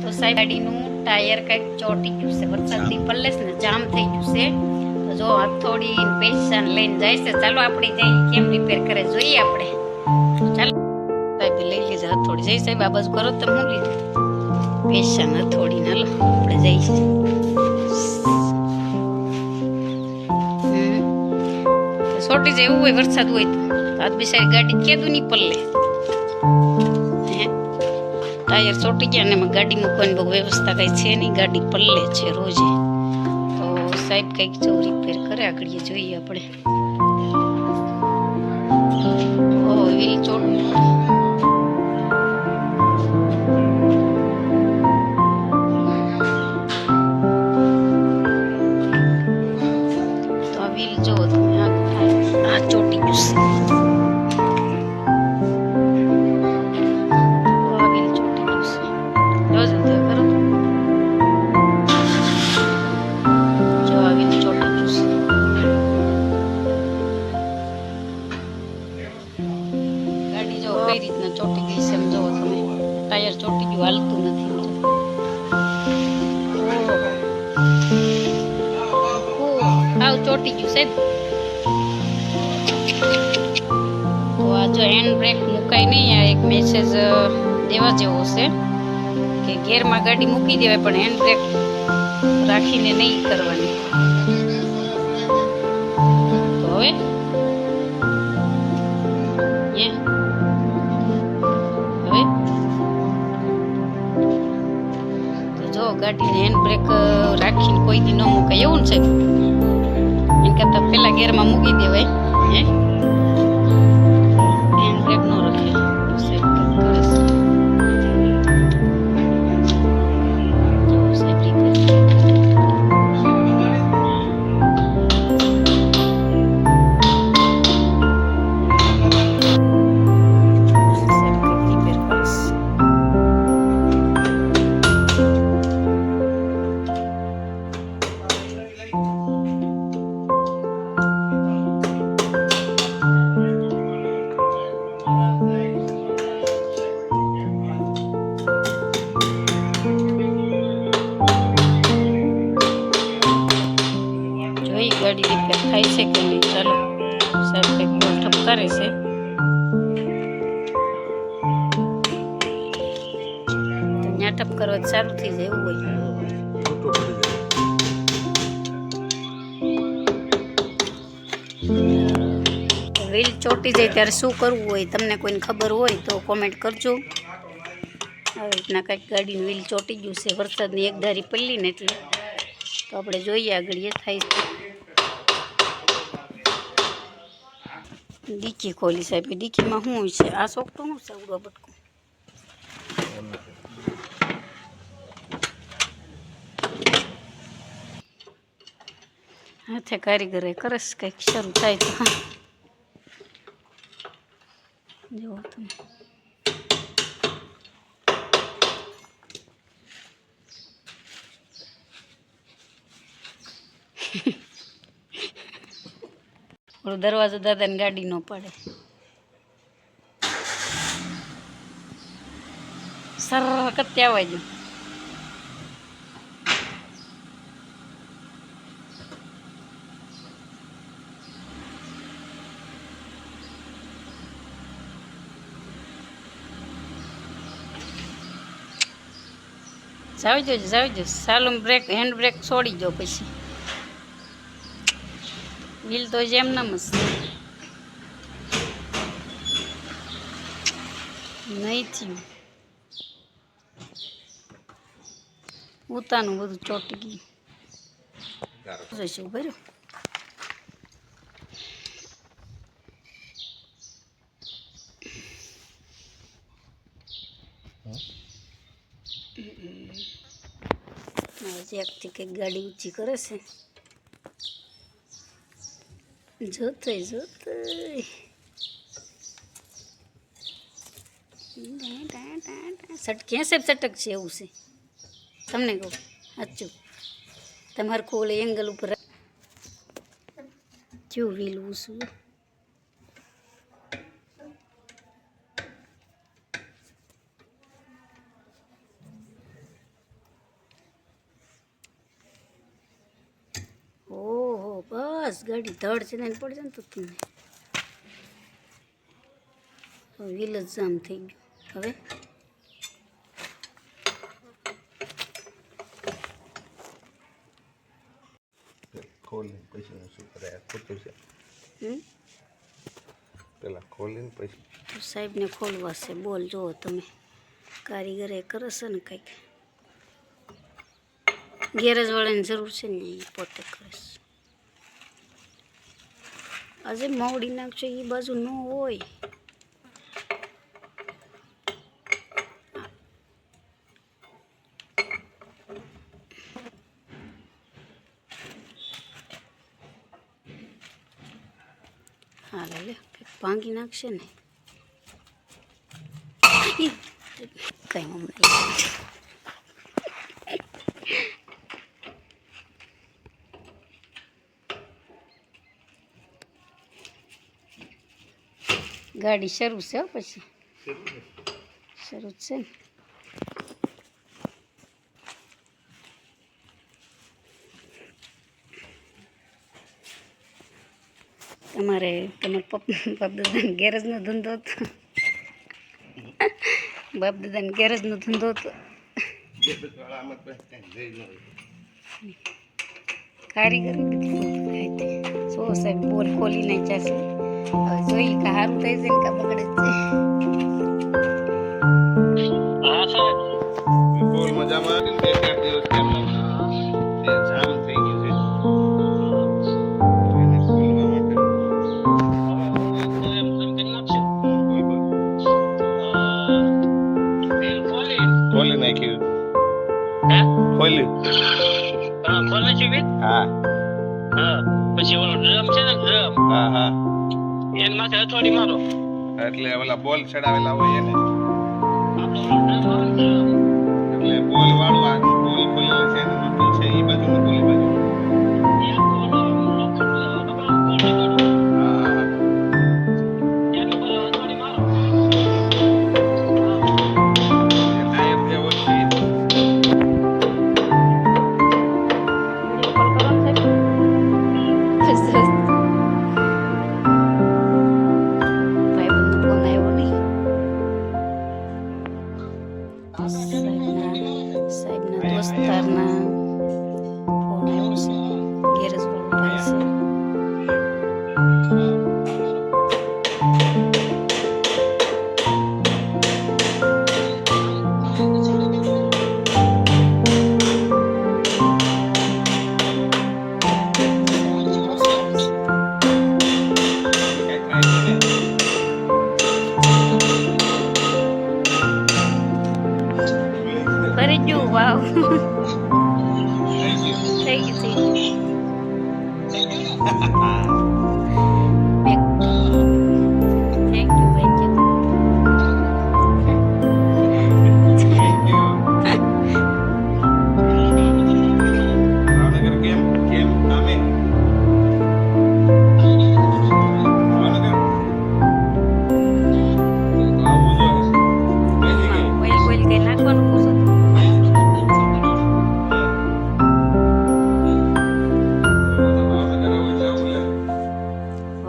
તો સાહેબ ગાડીનું ટાયર કંઈક ચોટી ગયું છે. વરસાદની પલ્લેસ ને જામ થઈ ગયું છે. તો જો હથોડી પેશન લઈને જાય છે. ચાલો આપણે જઈ કેમ રિપેર કરે જોઈએ આપણે. ચાલો. સાહેબ લઈ લીધા હથોડી. જઈ સાહેબ આ બાજુ કરો તમે હું લીધું પેશન હથોડી ના લો આપણે જઈશું. છોટી સોટી જાય એવું હોય વરસાદ હોય તો. આજ બિચારી ગાડી કે નહીં પલ્લે? ટાયર ચોટી ગયા ને એમાં ગાડી મૂકવાની બહુ વ્યવસ્થા કઈ છે નહીં. ગાડી પલ્લે છે રોજે. તો સાહેબ કંઈક જો રિપેર કરે, આગળ જોઈએ આપણે. ઓ વ્હીલ ચોટ હેન્ડ બ્રેક મુકાય નહીં, આ એક મેસેજ દેવા જેવો છે કે ગેરમાં ગાડી મૂકી દેવાય, પણ હેન્ડ બ્રેક રાખીને નહીં કરવાની. તો હવે? હવે? જો, ગાડીને હેન્ડ બ્રેક રાખીને કોઈ દી ન મૂકાય. એવું છે? એન કરતાં પેલા ગેરમાં મૂકી દેવાય, હે? ચોટી જાય ત્યારે શું કરવું હોય, તમને કોઈને ખબર હોય તો કોમેન્ટ કરજો. આવી રીતના કંઈક ગાડીનું વ્હીલ ચોટી ગયું છે, વરસાદની એક ધારી પલ્લીને એટલે. તો આપણે જોઈએ આગળ એ થાય છે ડીકી ખોલી સાહેબ ડીકીમાં શું છે? આ સોકટું શું છે, ઉડવા બટકું. હાથે કારીગરે કરસ કંઈક શરૂ થાય તો. હા જુઓ તમે દરવાજો દાદાની ગાડી નો પડે. સર કત્યા આવવા જાવી જો જાવી જો સાલું બ્રેક હેન્ડ બ્રેક છોડી જો પછી. વ્હીલ તો જેમ નમ જ નહીં થયું. ઉતાનું બધું ચોટી ગયું. જોઈશું ભર્યું એકથી કંઈક ગાડી ઊંચી કરે છે. જોતે જોતે સટ ક્યાં સાહેબ સટક છે એવું છે. તમને કહું, સાચું. તમારે કોલે એંગલ ઉપર જો વીલવું શું ગાડી ધડ છે ને પડી જાય ને તો તમને વ્હીલ જ જામ થઈ ગયું. હવે? ખોલીને પછી શું કરે? ખોટું છે. હમ? પેલા ખોલીને પછી. સાહેબને ખોલવા છે. બોલ જુઓ તમે. કારીગરે કરશે છે ને કંઈક. ગેરેજવાળાની જરૂર છે ને પોતે કરે છે. આજે મોડી નાખશે એ બાજુ ન હોય. હા લે ભાંગી નાખશે ને. કંઈ હમણાં ગાડી શરૂ છે પછી. શરૂ છે ને. તમારે તમારા બાપ દાદાને ગેરેજનો ધંધો હતો. બાપ દાદાને ગેરેજનો ધંધો હતો. કારીગરી સો સાહેબ બોલ ખોલી નાખ્યા છે જોઈએ કે સારું થાય છે ને કે બગડે છે બોલ મજામાં આવીને બે ચાર દિવસ જામ થઈ ગયું છે એને ખોલવા માટે બોલ, બોલ. ખોલી હા પછી ઓલો ડ્રમ છે ને ડ્રમ હા હા એના માથે હથોડી મારો. એટલે ઓલા બોલ ચડાવેલા હોય એને. એટલે બોલ વાળવા બોલ બોલ છે છે એ બાજુ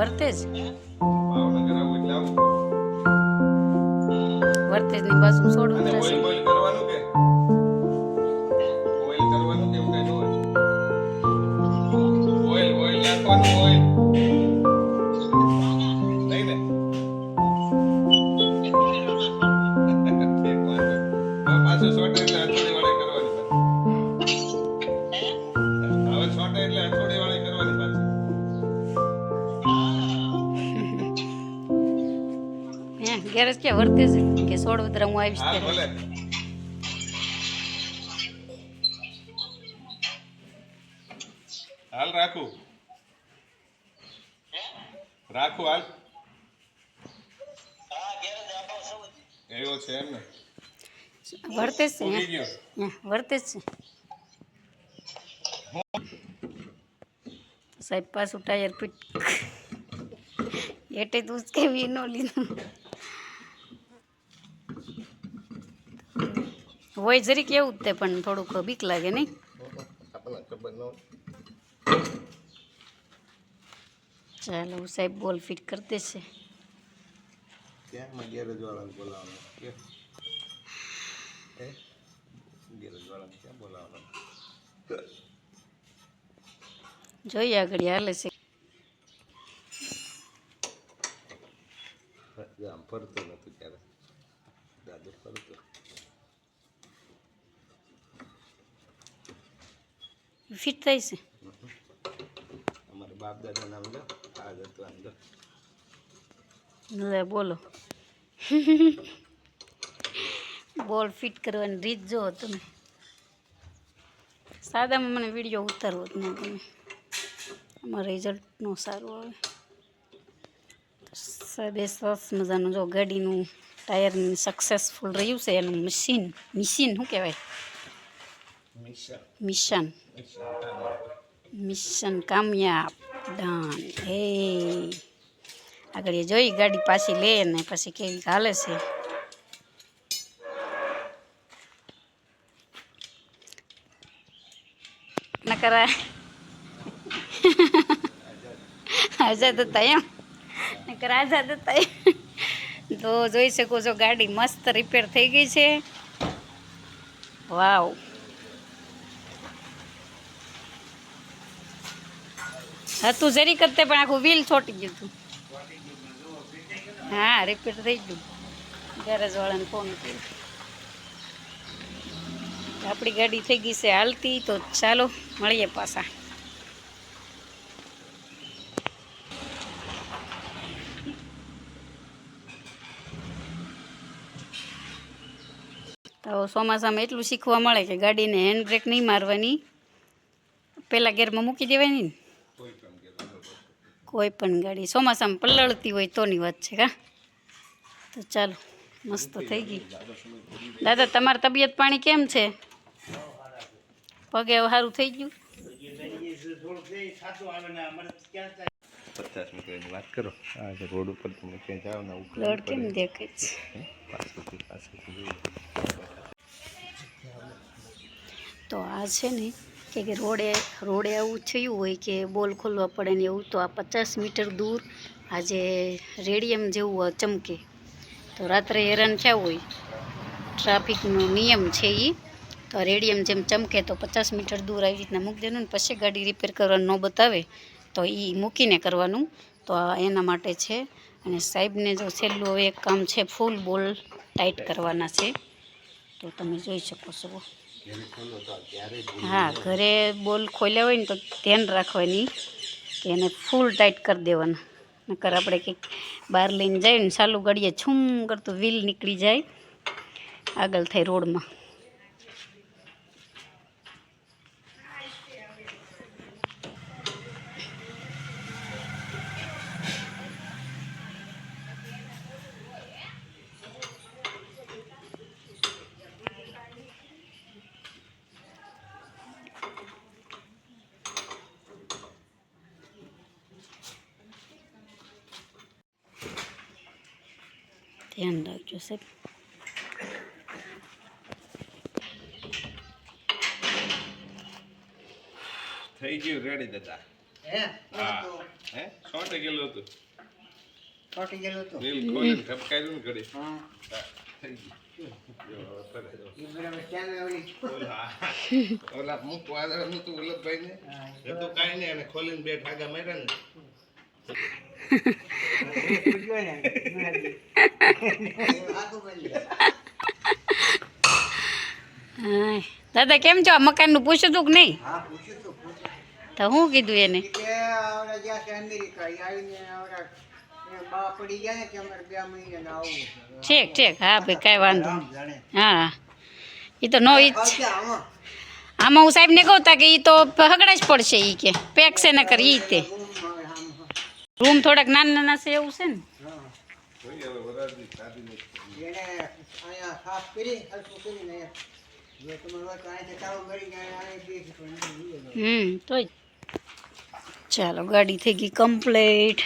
વર્તેજ. વર્તેજની બાજુ છોડવું રહેશે ઓઇલ કરવાનું કે? ઓઇલ કરવાનું કે એવું કઈ ન હોય? ઓઇલ ઓઇલ નાખવાનું ઓઇલ ગેરેજ કે વર્તેજ કે સોડવદરા હું આવીશ ત્યારે હાલ રાખું રાખું હાલ એવો છે એમ ને વર્તેજ છે વર્તે ગયો છે સાહેબ પાછું ટાયર પીટ એટલે તું જ કેવી ન લીધું હોય જરીક એવું જ તે પણ થોડુંક બીક લાગે નહીં. આપણને ખબર ન હોય. ચાલો સાહેબ બોલ ફિટ કરી દેશે. ક્યાંમાં ગેરેજ વાળાને બોલાવવાનો? કે હે? ગેરેજ વાળાને ક્યાં બોલાવવાનો? જોઈએ આગળ હાલે છે આમ ફરતો નતું ત્યારે દાદુ ફરતો ફિટ થઈ છે. અમારે બાપ દાદા નામ લો. આ જ આમ લો. લે બોલો. બોલ ફિટ કરવાની રીત જો તમે. સાદામાં મને વીડિયો ઉતારવો જ તમે ગમે. આમાં રિઝલ્ટ સારું આવે. બે સરસ મજાનું જો ગાડીનું ટાયરનું સક્સેસફુલ રહ્યું છે એનું મશીન મશીન શું કહેવાય? મિશન. મિશન કામયાબ ડન હે આગળ એ જોઈ, ગાડી પાછી લે ને પછી કેવી હાલે છે. નકરા આઝાદ હતા એમ. નકર આઝાદ હતા તો જોઈ શકો છો ગાડી મસ્ત રિપેર થઈ ગઈ છે. વાવ હતું જરી કરતે પણ આખું વ્હીલ છોટી ગયું હતું હા રિપીટ થઈ ગયું. ગેરેજ વાળાને ફોન કર્યો. આપણી ગાડી થઈ ગઈ છે હાલતી, તો ચાલો, મળીએ પાછા. તો ચોમાસામાં એટલું શીખવા મળે કે ગાડીને હેન્ડ બ્રેક નહીં મારવાની. પહેલાં ગેરમાં મૂકી દેવાની ને. કોઈ પણ ગાડી. ચોમાસામાં પલળતી હોય તોની વાત છે કા? તો ચાલો મસ્ત થઈ ગઈ. દાદા તમારી તબિયત પાણી કેમ છે? પગે સારું થઈ ગયું? પચાસ મીટરની વાત કરો. આ રોડ ઉપર તમે ક્યાં જાઓ ને ઉપર કેમ દેખાય છે? પાછળથી પાછળથી. તો આ છે ને કે કે રોડે રોડે આવું થયું હોય કે બોલ ખોલવા પડે ને એવું, તો આ પચાસ મીટર દૂર આજે રેડિયમ જેવું ચમકે. તો રાત્રે હેરાન થયા હોય. ટ્રાફિકનો નિયમ છે એ તો આ રેડિયમ જેમ ચમકે તો પચાસ મીટર દૂર આવી રીતના મૂકી દેવાનું ને પછી ગાડી રિપેર કરવાનું ન બતાવે, તો એ મૂકીને કરવાનું. તો એના માટે છે. અને સાહેબને જો છેલ્લું એક કામ છે ફૂલ બોલ ટાઈટ કરવાના છે. તો તમે જોઈ શકો છો. હા, ઘરે બોલ ખોલ્યા હોય ને તો ધ્યાન રાખવાની કે એને ફૂલ ટાઈટ કરી દેવાના. નકર આપણે કંઈક બહાર લઈને જઈએ ને, ચાલુ ગળીએ છૂમ કરતું વ્હીલ નીકળી જાય, આગળ થાય રોડમાં. ધ્યાન રાખજો સાહેબ થઈ ગયું રેડી દાદા. હે? હે. સોટે ગયેલું હતું. ગયેલું હતું? રીલ ને ઘડી. હા. થઈ ગયું. ઓલી મૂકવા નતું વલ્લભભાઈ ને એ તો કાઈ નહીં અને ખોલીને બે ઠાગા માર્યા ને. પૂછ્યો ને આગળ બની હા દાદા કેમ છો? આ મકાનનું પૂછ્યું હતું કે નહીં? હા પૂછ્યું તું પૂછ્યું તો શું કીધું એને? ઈ કે આવડા ગયા છે અમેરિકા ઈ આવીને આવડા એ બા પડી ગયા ને કે અમારે બે મહિને આવું છે. ઠીક ઠીક. હા ભાઈ કાંઈ વાંધો રામ નહીં. જાણે હા. એ તો નો ઈચ્છ. આવશે આમાં. આમાં હું સાહેબને કહું તા કે એ તો હગડા જ પડશે એ કે. પેક છે ને કરી ઈ તે. બૂમ આવે આમ. રૂમ થોડાક નાના નાના છે એવું છે ને? તો. હમ તોય. ચાલો ગાડી થઈ ગઈ કમ્પ્લીટ